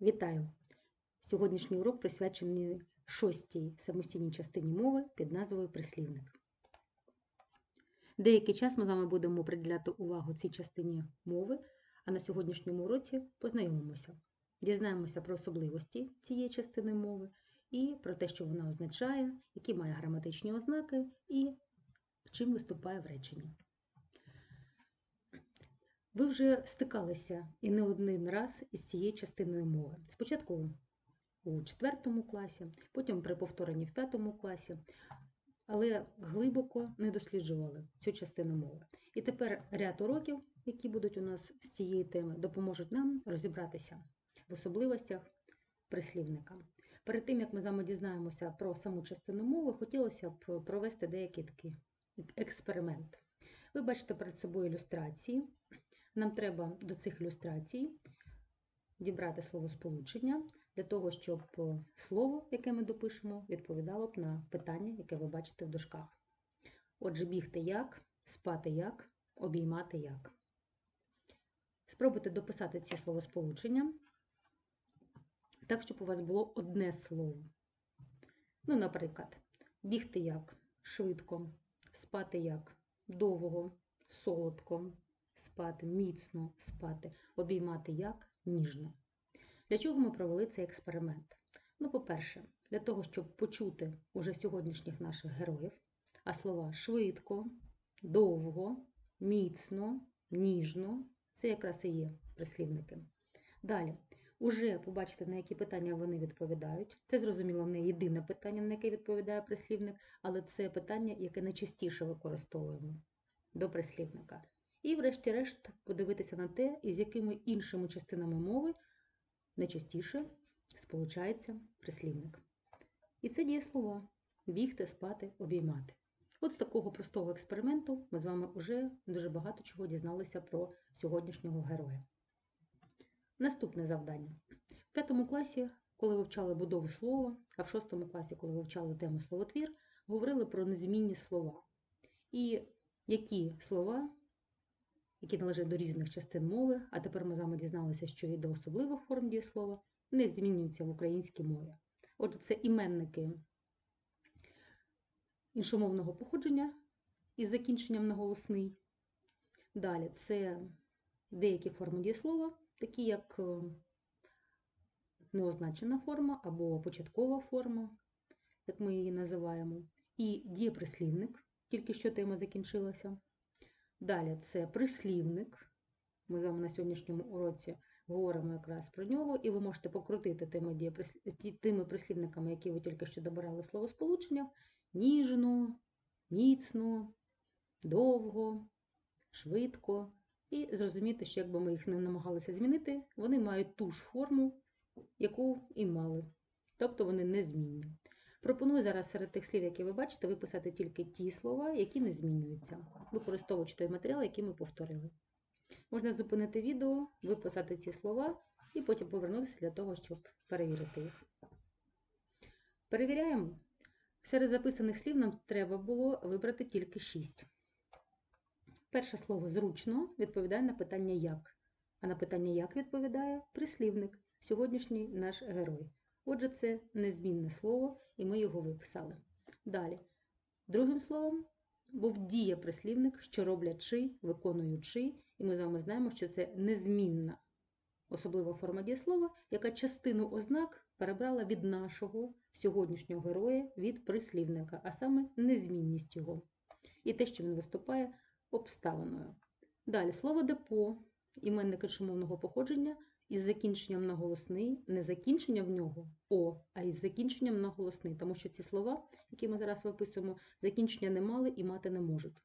Вітаю! Сьогоднішній урок присвячений шостій самостійній частині мови під назвою прислівник. Деякий час ми з вами будемо приділяти увагу цій частині мови, а на сьогоднішньому уроці познайомимося, дізнаємося про особливості цієї частини мови і про те, що вона означає, які має граматичні ознаки і чим виступає в реченні. Ви вже стикалися і не один раз із цією частиною мови. Спочатку у 4 класі, потім при повторенні в 5 класі, але глибоко не досліджували цю частину мови. І тепер ряд уроків, які будуть у нас з цієї теми, допоможуть нам розібратися в особливостях прислівника. Перед тим, як ми з вами дізнаємося про саму частину мови, хотілося б провести деякий такий експеримент. Ви бачите перед собою ілюстрації. Нам треба до цих ілюстрацій дібрати словосполучення для того, щоб слово, яке ми допишемо, відповідало б на питання, яке ви бачите в дужках. Отже, бігти як, спати як, обіймати як. Спробуйте дописати ці словосполучення так, щоб у вас було одне слово. Ну, наприклад, бігти як швидко, спати як довго, солодко спати, міцно спати, обіймати як ніжно. Для чого ми провели цей експеримент? Ну, по-перше, для того, щоб почути уже сьогоднішніх наших героїв, а слова швидко, довго, міцно, ніжно це якраз і є прислівники. Далі, уже побачите, на які питання вони відповідають. Це, зрозуміло, не єдине питання, на яке відповідає прислівник, але це питання, яке найчастіше використовуємо до прислівника. І, врешті-решт, подивитися на те, із якими іншими частинами мови найчастіше сполучається прислівник. І це дієслова бігти, спати, обіймати. От з такого простого експерименту ми з вами вже дуже багато чого дізналися про сьогоднішнього героя. Наступне завдання. В п'ятому класі, коли вивчали будову слова, а в шостому класі, коли вивчали тему словотвір, говорили про незмінні слова. І які слова які належать до різних частин мови, а тепер ми з вами дізналися, що до особливих форм дієслова не змінюються в українській мові. Отже, це іменники іншомовного походження із закінченням на голосний. Далі це деякі форми дієслова, такі як е, неозначена форма або початкова форма, як ми її називаємо, і дієприслівник, тільки що тема закінчилася. Далі це прислівник. Ми з вами на сьогоднішньому уроці говоримо якраз про нього, і ви можете покрутити тими, тими прислівниками, які ви тільки що добирали в словосполученнях: ніжно, міцно, довго, швидко. І зрозуміти, що якби ми їх не намагалися змінити, вони мають ту ж форму, яку і мали. Тобто вони незмінні. Пропоную зараз серед тих слів, які ви бачите, виписати тільки ті слова, які не змінюються, використовуючи той матеріал, який ми повторили. Можна зупинити відео, виписати ці слова і потім повернутися для того, щоб перевірити їх. Перевіряємо. Серед записаних слів нам треба було вибрати тільки 6. Перше слово зручно відповідає на питання як. А на питання як відповідає прислівник, сьогоднішній наш герой. Отже, це незмінне слово, і ми його виписали. Далі. Другим словом був дієприслівник, що роблячи, виконуючи, і ми з вами знаємо, що це незмінна особлива форма дієслова, яка частину ознак перебрала від нашого сьогоднішнього героя від прислівника, а саме незмінність його. І те, що він виступає обставиною. Далі слово депо, іменник іншомовного походження із закінченням на голосний, не закінчення в нього О, а із закінченням на голосний, тому що ці слова, які ми зараз виписуємо, закінчення не мали і мати не можуть.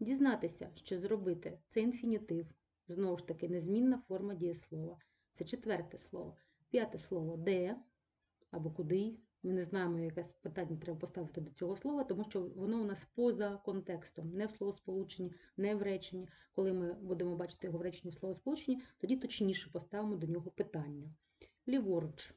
Дізнатися, що зробити це інфінітив, знову ж таки, незмінна форма дієслова. Це четверте слово. П'яте слово де або куди. Ми не знаємо, яке питання треба поставити до цього слова, тому що воно у нас поза контекстом, не в словосполученні, не в реченні. Коли ми будемо бачити його в реченні в словосполученні, тоді точніше поставимо до нього питання. Ліворуч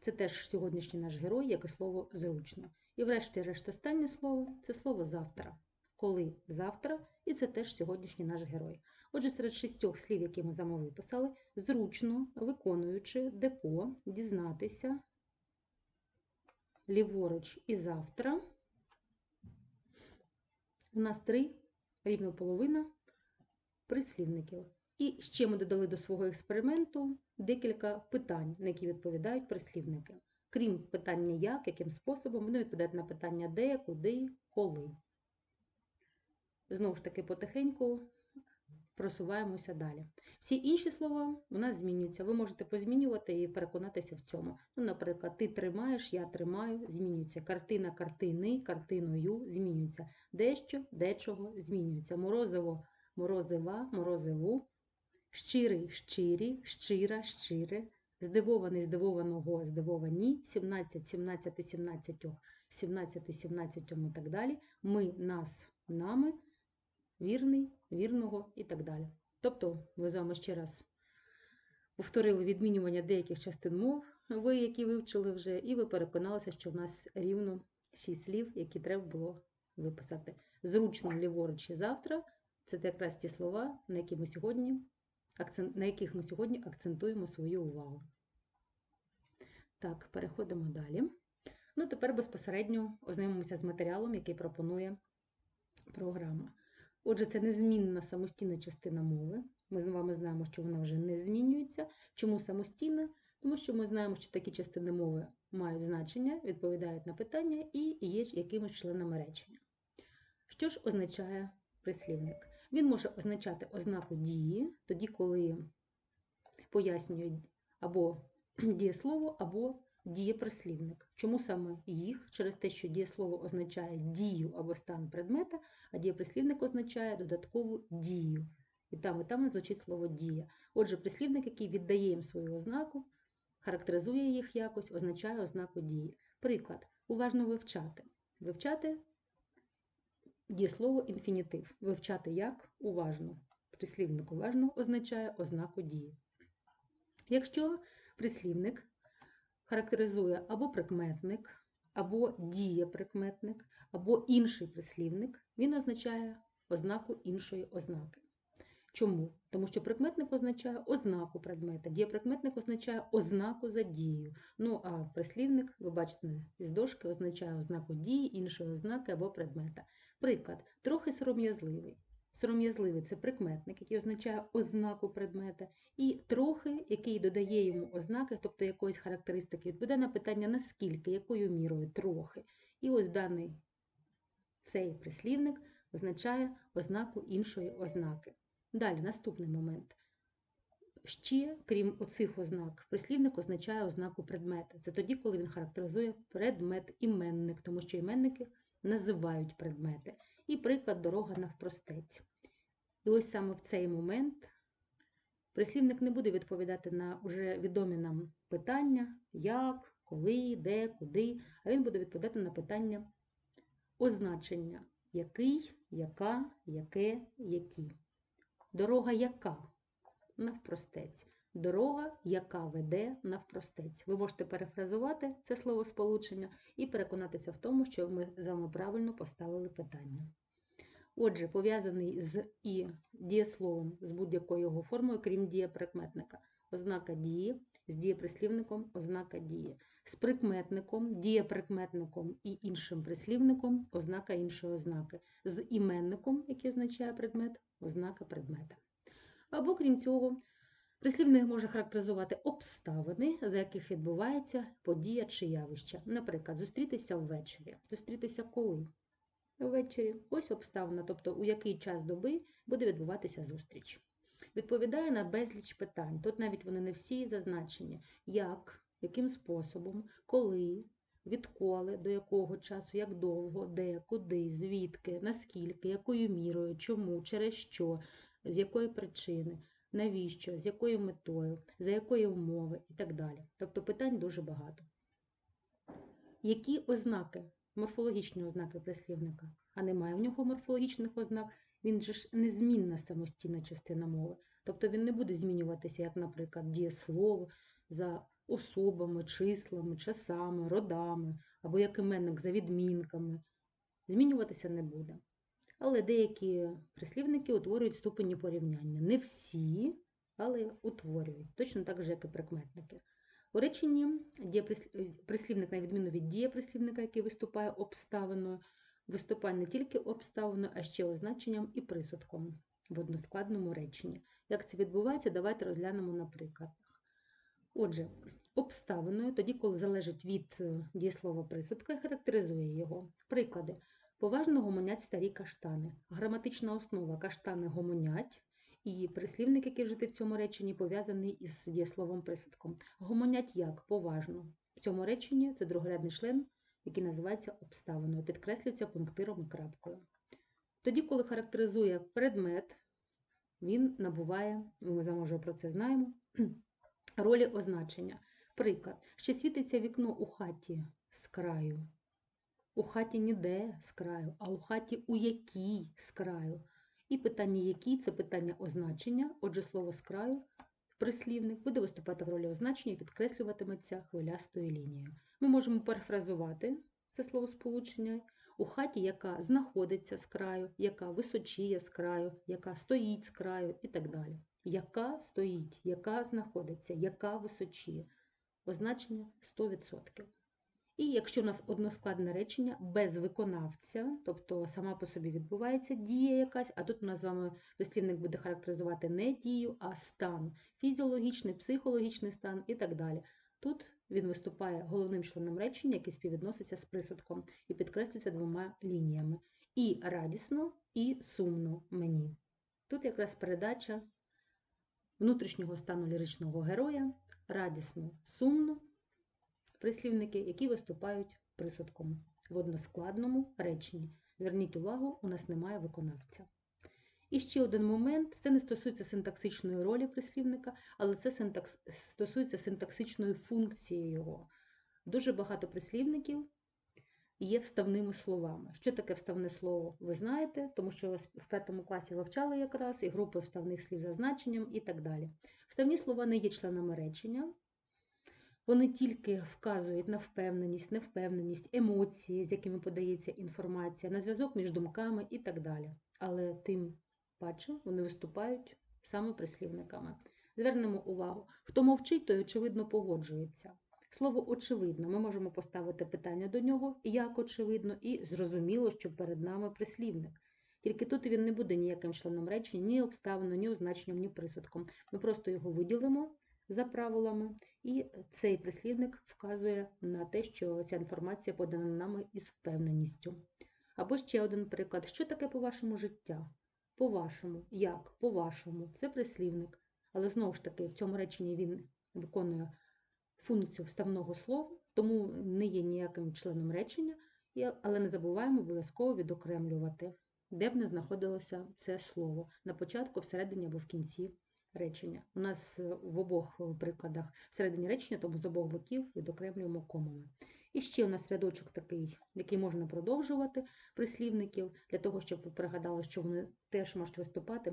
це теж сьогоднішній наш герой, як і слово зручно. І, врешті-решт, останнє слово це слово завтра. коли, завтра, і це теж сьогоднішній наш герой. Отже, серед шістьох слів, які ми з вами зручно виконуючи депо, дізнатися ліворуч і завтра. У нас три рівно половина прислівників. І ще ми додали до свого експерименту декілька питань, на які відповідають прислівники. Крім питання як, яким способом, вони відповідають на питання де, куди, коли. Знову ж таки, потихеньку просуваємося далі. Всі інші слова у нас змінюються. Ви можете позмінювати і переконатися в цьому. Ну, наприклад, ти тримаєш, я тримаю, змінюється. Картина, картини, картиною змінюється. Дещо, дечого змінюється. Морозиво, морозива, морозиву. Щирий, щирі, щира, щире. Здивований, здивованого, здивовані. 17, 17, 17, 17, 17 і так далі. Ми, нас, нами вірний, вірного і так далі. Тобто, ми з вами ще раз повторили відмінювання деяких частин мов, ви, які вивчили вже, і ви переконалися, що в нас рівно 6 слів, які треба було виписати. Зручно ліворуч і завтра це якраз ті слова, на які ми сьогодні, на яких ми сьогодні акцентуємо свою увагу. Так, переходимо далі. Ну, тепер безпосередньо ознайомимося з матеріалом, який пропонує програма. Отже, це незмінна самостійна частина мови. Ми з вами знаємо, що вона вже не змінюється. Чому самостійна? Тому що ми знаємо, що такі частини мови мають значення, відповідають на питання і є якимись членами речення. Що ж означає прислівник? Він може означати ознаку дії, тоді, коли пояснює або дієслово, або дієприслівник. Чому саме їх? Через те, що дієслово означає дію або стан предмета, а дієприслівник означає додаткову дію. І там, і там звучить слово дія. Отже, прислівник, який віддає їм свою ознаку, характеризує їх якось, означає ознаку дії. Приклад, уважно вивчати. Вивчати дієслово інфінітив. Вивчати як уважно. Прислівник уважно означає ознаку дії. Якщо прислівник характеризує або прикметник, або дієприкметник, або інший прислівник, він означає ознаку іншої ознаки. Чому? Тому що прикметник означає ознаку предмета, дієприкметник означає ознаку за дією. Ну, а прислівник, ви бачите, із дошки означає ознаку дії, іншої ознаки або предмета. Приклад, трохи сором'язливий. Сором'язливий це прикметник, який означає ознаку предмета, і трохи, який додає йому ознаки, тобто якоїсь характеристики, відповідає на питання наскільки, якою мірою, трохи. І ось даний цей прислівник означає ознаку іншої ознаки. Далі, наступний момент. Ще, крім оцих ознак, прислівник означає ознаку предмета. Це тоді, коли він характеризує предмет іменник, тому що іменники називають предмети. І приклад дорога навпростець. І ось саме в цей момент прислівник не буде відповідати на вже відомі нам питання, як, коли, де, куди, а він буде відповідати на питання означення який, яка, яке, які. Дорога яка навпростець. Дорога, яка веде навпростець. Ви можете перефразувати це словосполучення і переконатися в тому, що ми з вами правильно поставили питання. Отже, пов'язаний з і дієсловом, з будь-якою його формою, крім дієприкметника. Ознака дії, з дієприслівником ознака дії. З прикметником, дієприкметником і іншим прислівником ознака іншої ознаки. З іменником, який означає предмет, ознака предмета. Або, крім цього, прислівник може характеризувати обставини, за яких відбувається подія чи явище. Наприклад, зустрітися ввечері. Зустрітися коли? Ввечері. Ось обставина, тобто у який час доби буде відбуватися зустріч. Відповідає на безліч питань. Тут навіть вони не всі зазначені. Як, яким способом, коли, відколи, до якого часу, як довго, де, куди, звідки, наскільки, якою мірою, чому, через що, з якої причини, навіщо, з якою метою, за якої умови і так далі. Тобто питань дуже багато. Які ознаки, морфологічні ознаки прислівника? А немає в нього морфологічних ознак, він же ж незмінна самостійна частина мови. Тобто він не буде змінюватися, як, наприклад, дієслово за особами, числами, часами, родами, або як іменник за відмінками. Змінюватися не буде. Але деякі прислівники утворюють ступені порівняння. Не всі, але утворюють, точно так же, як і прикметники. У реченні прислівник, на відміну від дієприслівника, який виступає обставиною, виступає не тільки обставиною, а ще означенням і присудком в односкладному реченні. Як це відбувається, давайте розглянемо на прикладах. Отже, обставиною, тоді, коли залежить від е, дієслова присудка, характеризує його. Приклади. Поважно гомонять старі каштани. Граматична основа каштани гомонять, і прислівник, який вжитий в цьому реченні, пов'язаний із дієсловом присудком. Гомонять як? Поважно. В цьому реченні це другорядний член, який називається обставиною, підкреслюється пунктиром і крапкою. Тоді, коли характеризує предмет, він набуває, ми вже про це знаємо, ролі означення. Приклад. Ще світиться вікно у хаті з краю. У хаті ніде з краю, а у хаті у якій з краю. І питання який це питання означення, отже, слово з краю, прислівник буде виступати в ролі означення і підкреслюватиметься хвилястою лінією. Ми можемо перефразувати це словосполучення у хаті, яка знаходиться з краю, яка височіє з краю, яка стоїть з краю і так далі. Яка стоїть, яка знаходиться, яка височіє. Означення 100%. І якщо у нас односкладне речення без виконавця, тобто сама по собі відбувається дія якась, а тут у нас з вами прислівник буде характеризувати не дію, а стан, фізіологічний, психологічний стан і так далі. Тут він виступає головним членом речення, який співвідноситься з присудком, і підкреслюється двома лініями. І радісно, і сумно мені. Тут якраз передача внутрішнього стану ліричного героя, радісно, сумно, прислівники, які виступають присудком в односкладному реченні. Зверніть увагу, у нас немає виконавця. І ще один момент: це не стосується синтаксичної ролі прислівника, але це синтакс... стосується синтаксичної функції його. Дуже багато прислівників є вставними словами. Що таке вставне слово? Ви знаєте, тому що в п'ятому класі вивчали якраз і групи вставних слів за значенням і так далі. Вставні слова не є членами речення. Вони тільки вказують на впевненість, невпевненість, емоції, з якими подається інформація, на зв'язок між думками і так далі. Але тим паче вони виступають саме прислівниками. Звернемо увагу, хто мовчить, той очевидно погоджується. Слово очевидно, ми можемо поставити питання до нього, як очевидно, і зрозуміло, що перед нами прислівник. Тільки тут він не буде ніяким членом речення, ні обставиною, ні означенням, ні присудком. Ми просто його виділимо за правилами, і цей прислівник вказує на те, що ця інформація подана нами із впевненістю. Або ще один приклад: що таке по-вашому життя? По-вашому, як, по-вашому, це прислівник. Але знову ж таки, в цьому реченні він виконує функцію вставного слова, тому не є ніяким членом речення, але не забуваємо обов'язково відокремлювати, де б не знаходилося це слово на початку, всередині або в кінці речення. У нас в обох прикладах всередині речення, тому з обох боків відокремлюємо комами. І ще у нас рядочок такий, який можна продовжувати прислівників, для того, щоб ви пригадали, що вони теж можуть виступати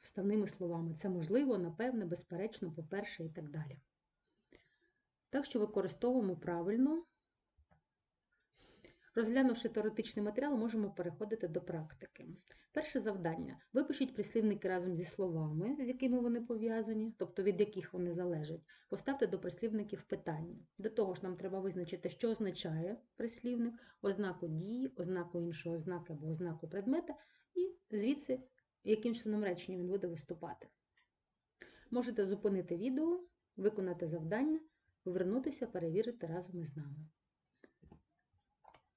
вставними словами. Це можливо, напевне, безперечно, по-перше, і так далі. Так що використовуємо правильно. Розглянувши теоретичний матеріал, можемо переходити до практики. Перше завдання: випишіть прислівники разом зі словами, з якими вони пов'язані, тобто від яких вони залежать. Поставте до прислівників питання. До того ж, нам треба визначити, що означає прислівник, ознаку дії, ознаку іншого ознаки або ознаку предмета, і звідси, яким членом речення він буде виступати. Можете зупинити відео, виконати завдання, повернутися, перевірити разом із нами.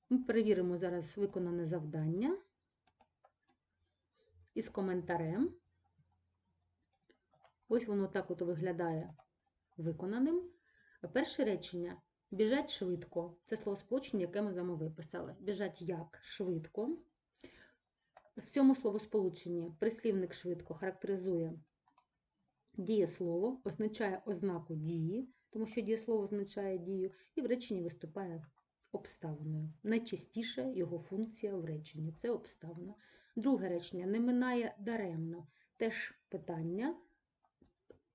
Ми перевіримо зараз виконане завдання із коментарем. Ось воно так от виглядає виконаним. Перше речення біжать швидко. Це словосполучення, яке ми з вами виписали. Біжать як швидко. В цьому словосполученні прислівник швидко характеризує дієслово, означає ознаку дії, тому що дієслово означає дію, і в реченні виступає обставиною. Найчастіше його функція в реченні це обставина. Друге речення не минає даремно. Теж питання.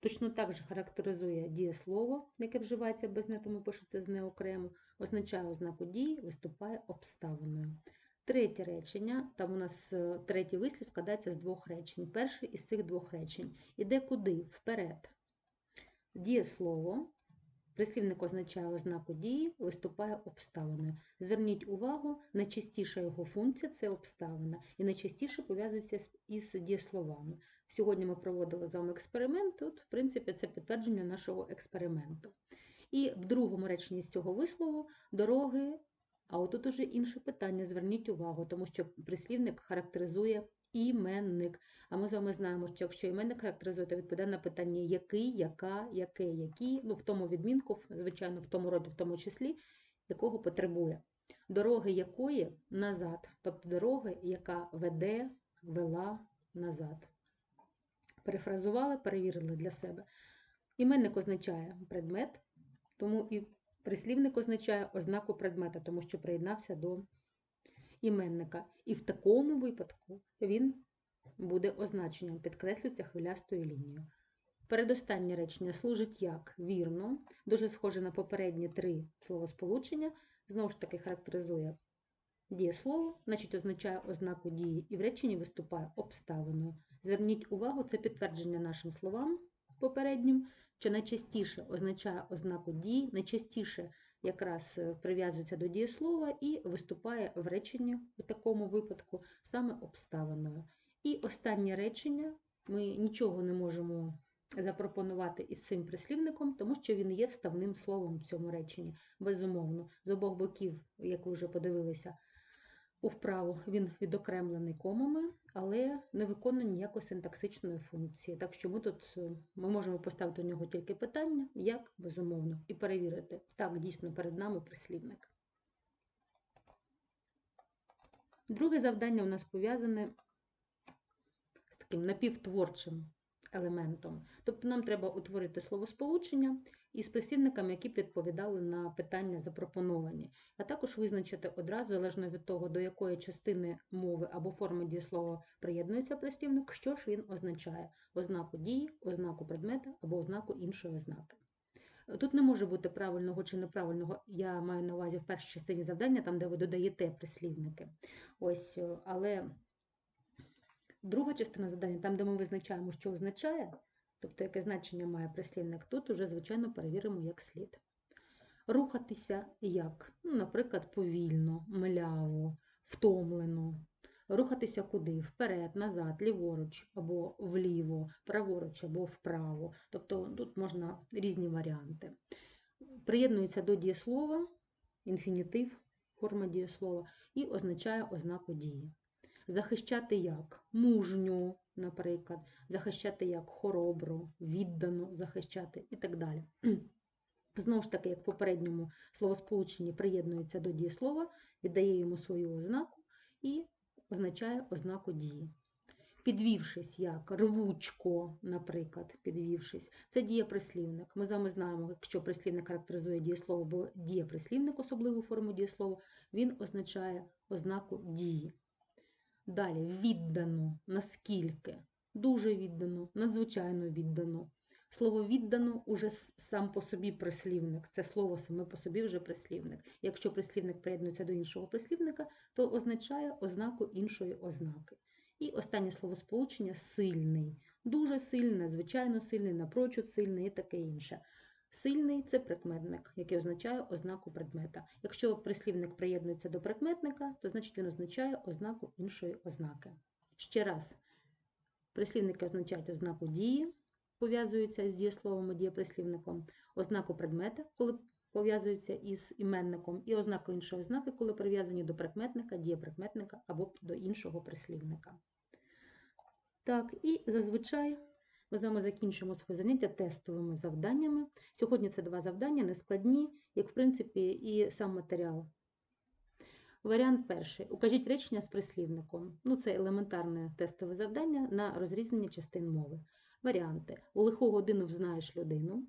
Точно так же характеризує дієслово, яке вживається без не, тому пишеться з не окремо, означає ознаку дії, виступає обставиною. Третє речення, там у нас е, третій вислів складається з двох речень. Перший із цих двох речень іде куди? Вперед. Дієслово. Прислівник означає ознаку дії, виступає обставиною. Зверніть увагу, найчастіша його функція це обставина, і найчастіше пов'язується із дієсловами. Сьогодні ми проводили з вами експеримент. От, в принципі, це підтвердження нашого експерименту. І в другому реченні з цього вислову дороги. А отут уже інше питання. Зверніть увагу, тому що прислівник характеризує іменник. А ми з вами знаємо, що якщо іменник характеризує, то відповідає на питання який, яка, яке, які, ну в тому відмінку, звичайно, в тому роді, в тому числі, якого потребує. Дороги якої назад, тобто дороги, яка веде, вела назад. Перефразували, перевірили для себе. Іменник означає предмет, тому і прислівник означає ознаку предмета, тому що приєднався до іменника. І в такому випадку він буде означенням, підкреслюється хвилястою лінією. Передостаннє речення служить як вірно, дуже схоже на попередні три словосполучення, знову ж таки характеризує дієслово, значить означає ознаку дії і в реченні виступає обставиною. Зверніть увагу, це підтвердження нашим словам попереднім, що найчастіше означає ознаку дії, найчастіше якраз е, прив'язується до дієслова і виступає в реченні у такому випадку саме обставиною. І останнє речення ми нічого не можемо запропонувати із цим прислівником, тому що він є вставним словом в цьому реченні. Безумовно, з обох боків, як ви вже подивилися, у вправу він відокремлений комами, але не виконує ніякої синтаксичної функції. Так що ми тут е, ми можемо поставити у нього тільки питання, як безумовно, і перевірити, так дійсно перед нами прислівник. Друге завдання у нас пов'язане з таким напівтворчим елементом. Тобто нам треба утворити словосполучення із прислівниками, які відповідали на питання запропоновані, а також визначити одразу, залежно від того, до якої частини мови або форми дієслова приєднується прислівник, що ж він означає: ознаку дії, ознаку предмета або ознаку іншої ознаки. Тут не може бути правильного чи неправильного, я маю на увазі в першій частині завдання, там, де ви додаєте прислівники. Ось, але друга частина завдання, там, де ми визначаємо, що означає, тобто яке значення має прислівник, тут уже, звичайно, перевіримо як слід. Рухатися як? Ну, наприклад, повільно, мляво, втомлено. Рухатися куди? Вперед, назад, ліворуч, або вліво, праворуч, або вправо. Тобто тут можна різні варіанти. Приєднується до дієслова, інфінітив, форма дієслова, і означає ознаку дії. Захищати як? Мужньо, наприклад, захищати як хоробро, віддано захищати і так далі. Знову ж таки, як в попередньому словосполученні приєднується до дієслова, віддає йому свою ознаку і означає ознаку дії. Підвівшись як рвучко, наприклад, підвівшись, це дієприслівник. Ми з вами знаємо, якщо прислівник характеризує дієслово, бо дієприслівник, особливу форму дієслова, він означає ознаку дії. Далі віддано, наскільки, дуже віддано, надзвичайно віддано. Слово віддано уже сам по собі прислівник. Це слово саме по собі вже прислівник. Якщо прислівник приєднується до іншого прислівника, то означає ознаку іншої ознаки. І останнє словосполучення сильний. Дуже сильний, надзвичайно сильний, напрочуд сильний і таке інше. Сильний це прикметник, який означає ознаку предмета. Якщо прислівник приєднується до прикметника, то значить він означає ознаку іншої ознаки. Ще раз, прислівники означають ознаку дії, пов'язуються з дієсловом і дієприслівником, ознаку предмета, коли пов'язуються із іменником, і ознаку іншої ознаки, коли прив'язані до прикметника, дієприкметника або до іншого прислівника. Так, і зазвичай ми з вами закінчимо своє заняття тестовими завданнями. Сьогодні це два завдання, нескладні, як в принципі і сам матеріал. Варіант перший. Укажіть речення з прислівником. Ну, це елементарне тестове завдання на розрізнення частин мови. Варіанти. У лиху годину взнаєш людину.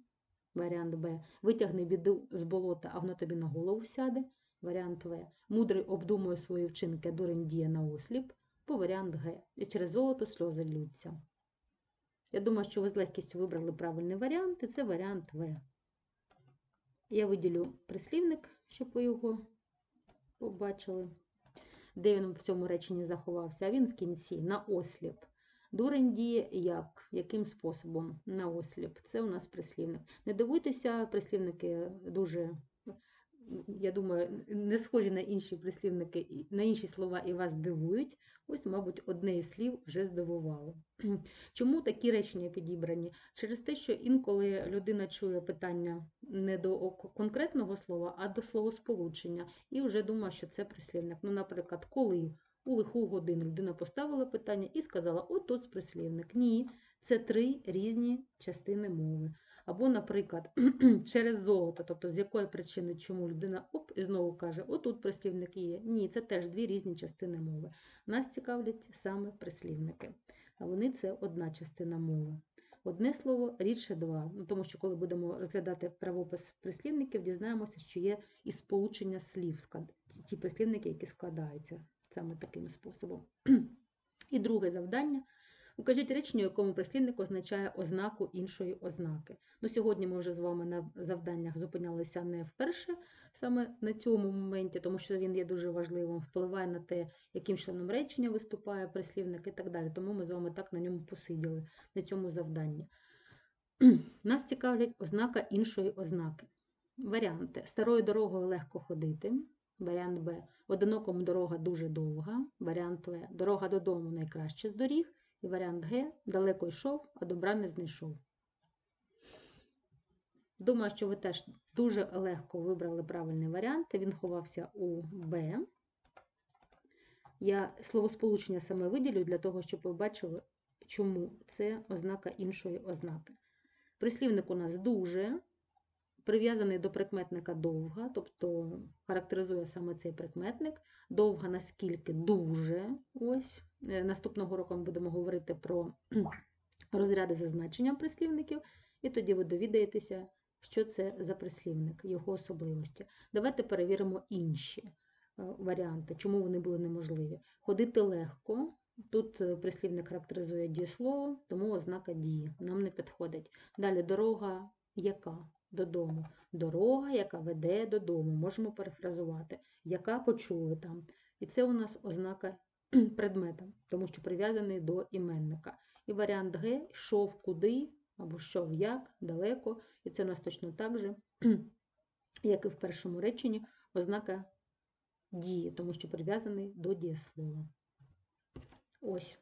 Варіант Б. Витягни біду з болота, а воно тобі на голову сяде. Варіант В. Мудрий обдумує свої вчинки, дурень діє на осліп. По варіант Г. Через золото сльози ллються. Я думаю, що ви з легкістю вибрали правильний варіант, і це варіант В. Я виділю прислівник, щоб ви його побачили. де він в цьому реченні заховався, а він в кінці на осліп. Дурень діє як? Яким способом? На осліп. Це у нас прислівник. Не дивуйтеся, прислівники дуже, я думаю, не схожі на інші прислівники, на інші слова і вас дивують. Ось, мабуть, одне із слів вже здивувало. Чому такі речення підібрані? Через те, що інколи людина чує питання не до конкретного слова, а до словосполучення, і вже думає, що це прислівник. Ну, наприклад, коли у лиху годину людина поставила питання і сказала: от тут прислівник. Ні, це три різні частини мови. Або, наприклад, через золото, тобто з якої причини, чому людина оп, і знову каже, отут прислівник є. Ні, це теж дві різні частини мови. Нас цікавлять саме прислівники, а вони це одна частина мови. Одне слово, рідше два. Ну, тому що коли будемо розглядати правопис прислівників, дізнаємося, що є і сполучення слів, ті- прислівники, які складаються саме таким способом. І друге завдання. Укажіть речення, якому прислівник означає ознаку іншої ознаки. Ну, сьогодні ми вже з вами на завданнях зупинялися не вперше саме на цьому моменті, тому що він є дуже важливим, впливає на те, яким членом речення виступає прислівник і так далі. Тому ми з вами так на ньому посиділи, на цьому завданні. Нас цікавлять ознака іншої ознаки. Варіанти: старою дорогою легко ходити. Варіант Б. Одинокому дорога дуже довга. Варіант В. Дорога додому найкраще з доріг. І варіант Г. Далеко йшов, а добра не знайшов. Думаю, що ви теж дуже легко вибрали правильний варіант. Він ховався у Б. Я словосполучення саме виділю для того, щоб ви бачили, чому це ознака іншої ознаки. Прислівник у нас дуже, прив'язаний до прикметника довга, тобто характеризує саме цей прикметник. Довга наскільки дуже. Ось. Е, Наступного року ми будемо говорити про розряди за значенням прислівників, і тоді ви довідаєтеся, що це за прислівник, його особливості. Давайте перевіримо інші е, варіанти, чому вони були неможливі. Ходити легко. Тут е, прислівник характеризує дієслово, тому ознака дії нам не підходить. Далі дорога яка? Додому. Дорога, яка веде додому. Можемо перефразувати, яка почули там. І це у нас ознака предмета, тому що прив'язаний до іменника. І варіант Г йшов куди або йшов як, далеко. І це у нас точно так же, як і в першому реченні, ознака дії, тому що прив'язаний до дієслова. Ось.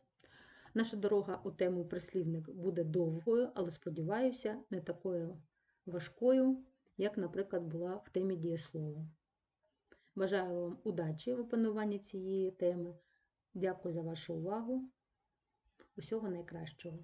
Наша дорога у тему прислівник буде довгою, але сподіваюся, не такою важкою, як, наприклад, була в темі дієслова. Бажаю вам удачі в опануванні цієї теми. Дякую за вашу увагу. Усього найкращого.